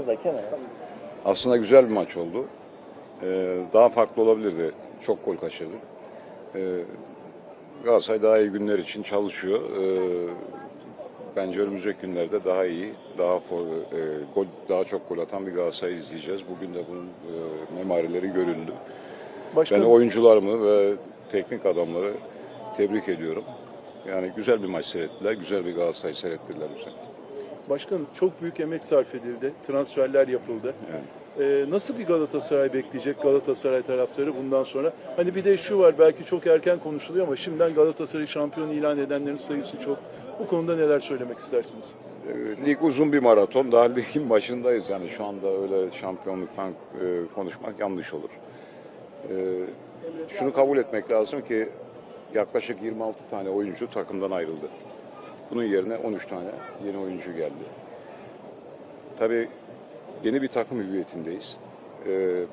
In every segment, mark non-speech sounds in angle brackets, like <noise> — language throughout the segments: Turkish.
Biraz da kenara. Aslında güzel bir maç oldu. Ee, daha farklı olabilirdi. Çok gol kaçırdık. Ee, Galatasaray daha iyi günler için çalışıyor. Ee, bence önümüzdeki günlerde daha iyi, daha for- e, gol, daha çok gol atan bir Galatasaray izleyeceğiz. Bugün de bunun e, memarileri göründü. Ben Başkanım, oyuncularımı ve teknik adamları tebrik ediyorum. Yani güzel bir maç seyrettiler, güzel bir Galatasaray seyrettirdiler bize. Başkanım çok büyük emek sarf edildi. Transferler yapıldı. Yani. Ee, nasıl bir Galatasaray bekleyecek Galatasaray taraftarı bundan sonra? Hani bir de şu var belki çok erken konuşuluyor ama şimdiden Galatasaray şampiyon ilan edenlerin sayısı çok. Bu konuda neler söylemek istersiniz? E, Lig uzun bir maraton. Daha <laughs> ligin başındayız. Yani şu anda öyle şampiyonluk falan e, konuşmak yanlış olur. E, şunu kabul etmek lazım ki yaklaşık 26 tane oyuncu takımdan ayrıldı. Bunun yerine 13 tane yeni oyuncu geldi. Tabii yeni bir takım hüviyetindeyiz. E,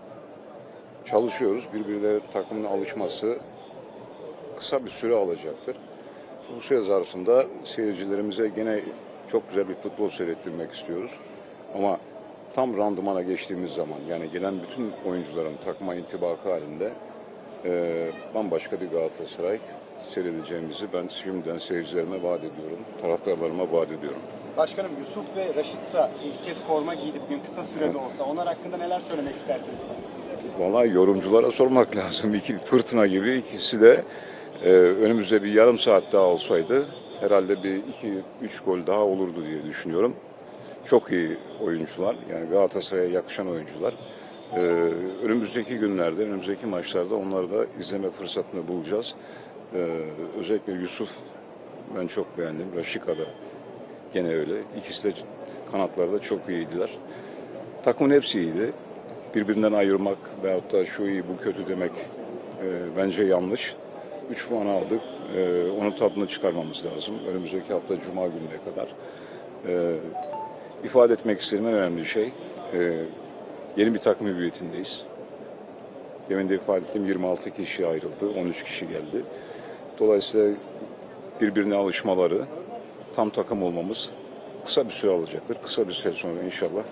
çalışıyoruz. Birbirine takımın alışması kısa bir süre alacaktır. Bu süre zarfında seyircilerimize gene çok güzel bir futbol seyrettirmek istiyoruz. Ama tam randımana geçtiğimiz zaman yani gelen bütün oyuncuların takıma intibakı halinde e, bambaşka bir Galatasaray seyredeceğimizi ben şimdiden seyircilerime vaat ediyorum. Taraftarlarıma vaat ediyorum. Başkanım Yusuf ve Raşitsa ilk kez forma giydi bugün kısa sürede olsa. Onlar hakkında neler söylemek istersiniz? Vallahi yorumculara sormak lazım. İki fırtına gibi ikisi de e, önümüzde bir yarım saat daha olsaydı herhalde bir iki üç gol daha olurdu diye düşünüyorum. Çok iyi oyuncular. Yani Galatasaray'a yakışan oyuncular. E, önümüzdeki günlerde, önümüzdeki maçlarda onları da izleme fırsatını bulacağız. E, özellikle Yusuf ben çok beğendim. Raşika da gene öyle. İkisi de kanatlarda çok iyiydiler. Takımın hepsi iyiydi. Birbirinden ayırmak veyahut da şu iyi bu kötü demek e, bence yanlış. 3 puan aldık. E, onun tadını çıkarmamız lazım. Önümüzdeki hafta Cuma gününe kadar. E, ifade etmek istediğim önemli şey e, yeni bir takım hüviyetindeyiz. Demin de ifade ettiğim 26 kişi ayrıldı. 13 kişi geldi. Dolayısıyla birbirine alışmaları, tam takım olmamız kısa bir süre alacaktır. Kısa bir süre sonra inşallah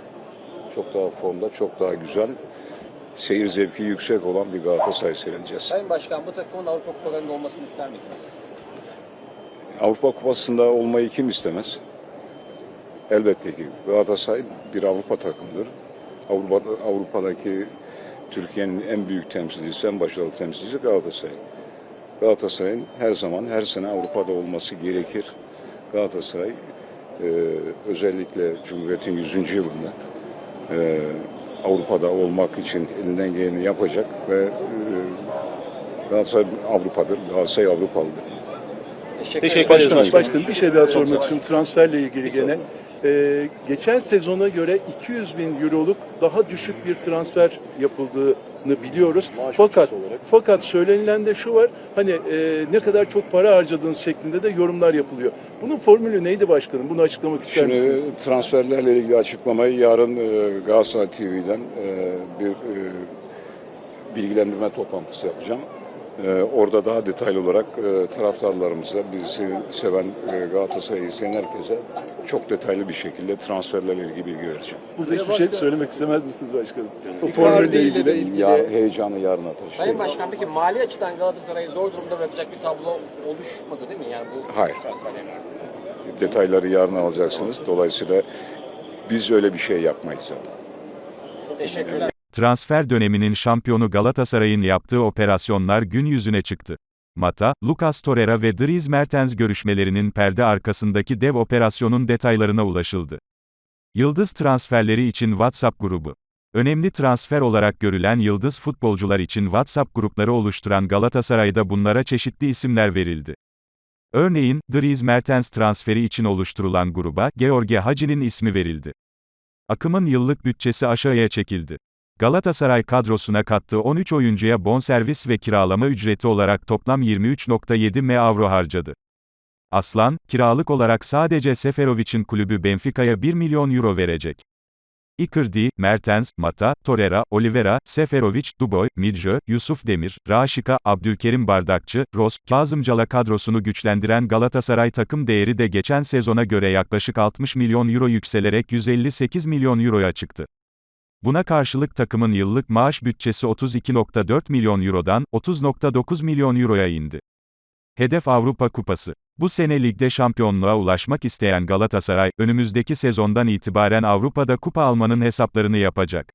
çok daha formda, çok daha güzel, seyir zevki yüksek olan bir Galatasaray seyredeceğiz. Sayın Başkan bu takımın Avrupa kupalarında olmasını ister miydiniz? Avrupa Kupası'nda olmayı kim istemez? Elbette ki Galatasaray bir Avrupa takımıdır. Avrupa, Avrupa'daki Türkiye'nin en büyük temsilcisi, en başarılı temsilcisi Galatasaray. Galatasaray'ın her zaman, her sene Avrupa'da olması gerekir. Galatasaray e, özellikle Cumhuriyet'in 100. yılında e, Avrupa'da olmak için elinden geleni yapacak ve e, Galatasaray Avrupa'dır, Galatasaray Avrupalıdır. Teşekkür, Başkanım, başkanım bir şey daha sormak istiyorum transferle ilgili gene. Ee, geçen sezona göre 200 bin euroluk daha düşük bir transfer yapıldığını biliyoruz. fakat fakat söylenilen de şu var. Hani e, ne kadar çok para harcadığınız şeklinde de yorumlar yapılıyor. Bunun formülü neydi başkanım? Bunu açıklamak ister Şimdi misiniz? transferlerle ilgili açıklamayı yarın e, Galatasaray TV'den e, bir e, bilgilendirme toplantısı yapacağım. E, orada daha detaylı olarak e, taraftarlarımıza, bizi seven e, Galatasaray'ı izleyen herkese çok detaylı bir şekilde transferlerle ilgili bilgi vereceğim. Burada hiçbir şey söylemek istemez misiniz başkanım? O formülle ilgili. Yar, heyecanı yarına taşıyayım. Sayın Başkan peki mali açıdan Galatasaray'ı zor durumda bırakacak bir tablo oluşmadı değil mi? Yani bu Hayır. transferlerle. Detayları yarın alacaksınız. Dolayısıyla biz öyle bir şey yapmayız. Teşekkürler. Transfer döneminin şampiyonu Galatasaray'ın yaptığı operasyonlar gün yüzüne çıktı. Mata, Lucas Torreira ve Dries Mertens görüşmelerinin perde arkasındaki dev operasyonun detaylarına ulaşıldı. Yıldız transferleri için WhatsApp grubu. Önemli transfer olarak görülen yıldız futbolcular için WhatsApp grupları oluşturan Galatasaray'da bunlara çeşitli isimler verildi. Örneğin, Dries Mertens transferi için oluşturulan gruba, George Hagi'nin ismi verildi. Akımın yıllık bütçesi aşağıya çekildi. Galatasaray kadrosuna kattığı 13 oyuncuya bonservis ve kiralama ücreti olarak toplam 23.7 m avro harcadı. Aslan, kiralık olarak sadece Seferovic'in kulübü Benfica'ya 1 milyon euro verecek. Icardi, Mertens, Mata, Torreira, Oliveira, Seferovic, Duboy, Midjö, Yusuf Demir, Raşika, Abdülkerim Bardakçı, Ross, Kazımcala kadrosunu güçlendiren Galatasaray takım değeri de geçen sezona göre yaklaşık 60 milyon euro yükselerek 158 milyon euroya çıktı. Buna karşılık takımın yıllık maaş bütçesi 32.4 milyon eurodan 30.9 milyon euroya indi. Hedef Avrupa Kupası. Bu sene ligde şampiyonluğa ulaşmak isteyen Galatasaray, önümüzdeki sezondan itibaren Avrupa'da kupa almanın hesaplarını yapacak.